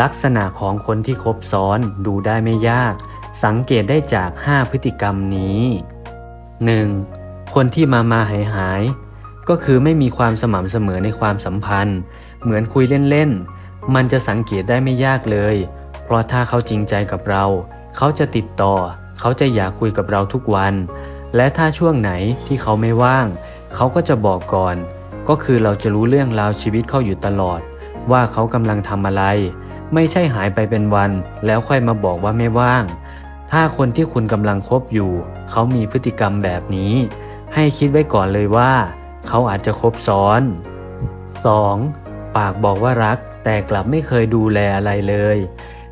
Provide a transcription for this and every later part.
ลักษณะของคนที่คบซ้อนดูได้ไม่ยาก สังเกตได้จาก 5 พฤติกรรมนี้ 1. คนที่มามาหายหาย ก็คือไม่มีความสม่ำเสมอในความสัมพันธ์ เหมือนคุยเล่นๆ มันจะสังเกตได้ไม่ยากเลย เพราะถ้าเขาจริงใจกับเรา เขาจะติดต่อ เขาจะอยากคุยกับเราทุกวัน และถ้าช่วงไหนที่เขาไม่ว่าง เขาก็จะบอกก่อน ก็คือเราจะรู้เรื่องราวชีวิตเขาอยู่ตลอด ว่าเขากำลังทำอะไร ไม่ใช่หายไปเป็นวัน แล้วค่อยมาบอกว่าไม่ว่าง ถ้าคนที่คุณกำลังคบอยู่ เขามีพฤติกรรมแบบนี้ ให้คิดไว้ก่อนเลยว่า เขาอาจจะคบซ้อน 2. ปากบอกว่ารัก แต่กลับไม่เคยดูแลอะไรเลย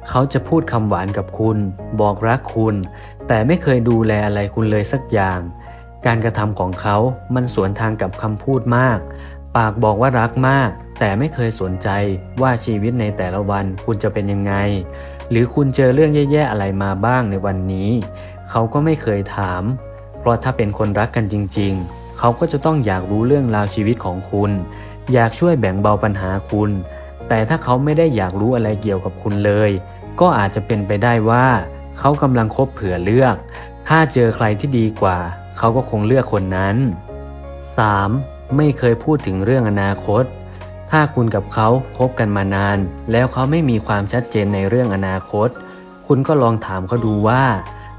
เขาจะพูดคำหวานกับคุณ บอกรักคุณ แต่ไม่เคยดูแลอะไรคุณเลยสักอย่าง การกระทำของเขา มันสวนทางกับคำพูดมาก ปากบอกว่ารักมาก แต่ไม่เคยสนใจว่าชีวิตในแต่ละวันคุณจะเป็นยังไง หรือคุณเจอเรื่องแย่ๆอะไรมาบ้างในวันนี้ เขาก็ไม่เคยถาม เพราะถ้าเป็นคนรักกันจริง ๆ เขาก็จะต้องอยากรู้เรื่องราวชีวิตของคุณ อยากช่วยแบ่งเบาปัญหาคุณ แต่ถ้าเขาไม่ได้อยากรู้อะไรเกี่ยวกับคุณเลย ก็อาจจะเป็นไปได้ว่า เขากำลังคบเผื่อเลือก ถ้าเจอใครที่ดีกว่า เขาก็คงเลือกคนนั้น 3. ไม่เคยพูดถึงเรื่องอนาคต ถ้าคุณกับเขาคบกันมานาน แล้วเขาไม่มีความชัดเจนในเรื่องอนาคต คุณก็ลองถามเขาดูว่า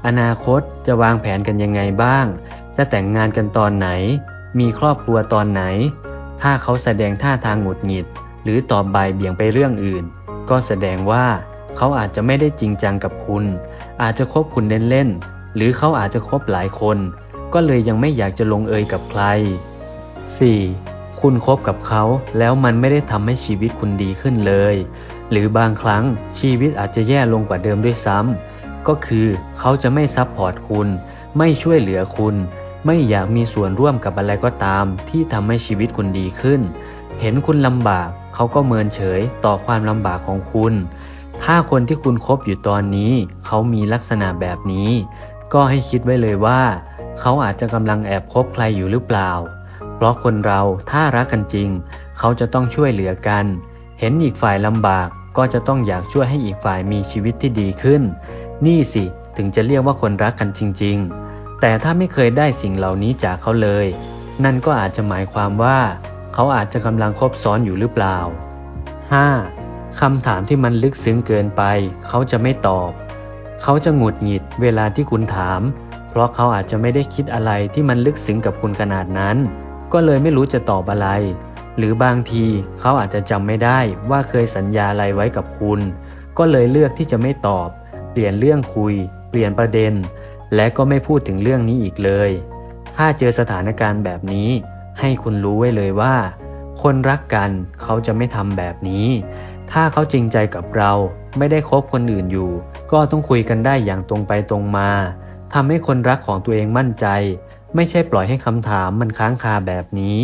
อนาคตจะวางแผนกันยังไงบ้าง จะแต่งงานกันตอนไหน มีครอบครัวตอนไหน ถ้าเขาแสดงท่าทางหงุดหงิด หรือตอบบ่ายเบี่ยงไปเรื่องอื่น ก็แสดงว่าเขาอาจจะไม่ได้จริงจังกับคุณ อาจจะคบคุณเล่นๆหรือเขาอาจจะคบหลายคน ก็เลยยังไม่อยากจะลงเอยกับใคร 4. คุณคบกับเขาแล้วมันไม่ได้ทำให้ชีวิตคุณดีขึ้นเลย หรือบางครั้งชีวิตอาจจะแย่ลงกว่าเดิมด้วยซ้ำก็คือเขาจะไม่ซับพอร์ตคุณ ไม่ช่วยเหลือคุณ ไม่อยากมีส่วนร่วมกับอะไรก็ตาม ที่ทำให้ชีวิตคุณดีขึ้น เห็นคุณลำบาก เขาก็เมินเฉยต่อความลำบากของคุณ ถ้าคนที่คุณคบอยู่ตอนนี้ เขามีลักษณะแบบนี้ ก็ให้คิดไว้เลยว่า เขาอาจจะกำลังแอบคบใครอยู่หรือเปล่า ราะคนเราถ้ารักกันจริง เขาจะต้องช่วยเหลือกัน เห็นอีกฝ่ายลำบากก็จะต้องอยากช่วยให้อีกฝ่ายมีชีวิตที่ดีขึ้น นี่สิถึงจะเรียกว่าคนรักกันจริง ๆ แต่ถ้าไม่เคยได้สิ่งเหล่านี้จากเขาเลย นั่นก็อาจจะหมายความว่า เขาอาจจะกำลังคบซ้อนอยู่หรือเปล่า 5. คำถามที่มันลึกซึ้งเกินไป เขาจะไม่ตอบ เขาจะหงุดหงิดเวลาที่คุณถาม เพราะเขาอาจจะไม่ได้คิดอะไรที่มันลึกซึ้งกับคุณขนาดนั้น ก็เลยไม่รู้จะตอบอะไร หรือบางทีเขาอาจจะจำไม่ได้ว่าเคยสัญญาอะไรไว้กับคุณ ก็เลยเลือกที่จะไม่ตอบ เปลี่ยนเรื่องคุย เปลี่ยนประเด็น และก็ไม่พูดถึงเรื่องนี้อีกเลย ถ้าเจอสถานการณ์แบบนี้ ให้คุณรู้ไว้เลยว่า คนรักกันเขาจะไม่ทำแบบนี้ ถ้าเขาจริงใจกับเราไม่ได้คบคนอื่นอยู่ ก็ต้องคุยกันได้อย่างตรงไปตรงมาทำให้คนรักของตัวเองมั่นใจ ไม่ใช่ปล่อยให้คำถามมันค้างคาแบบนี้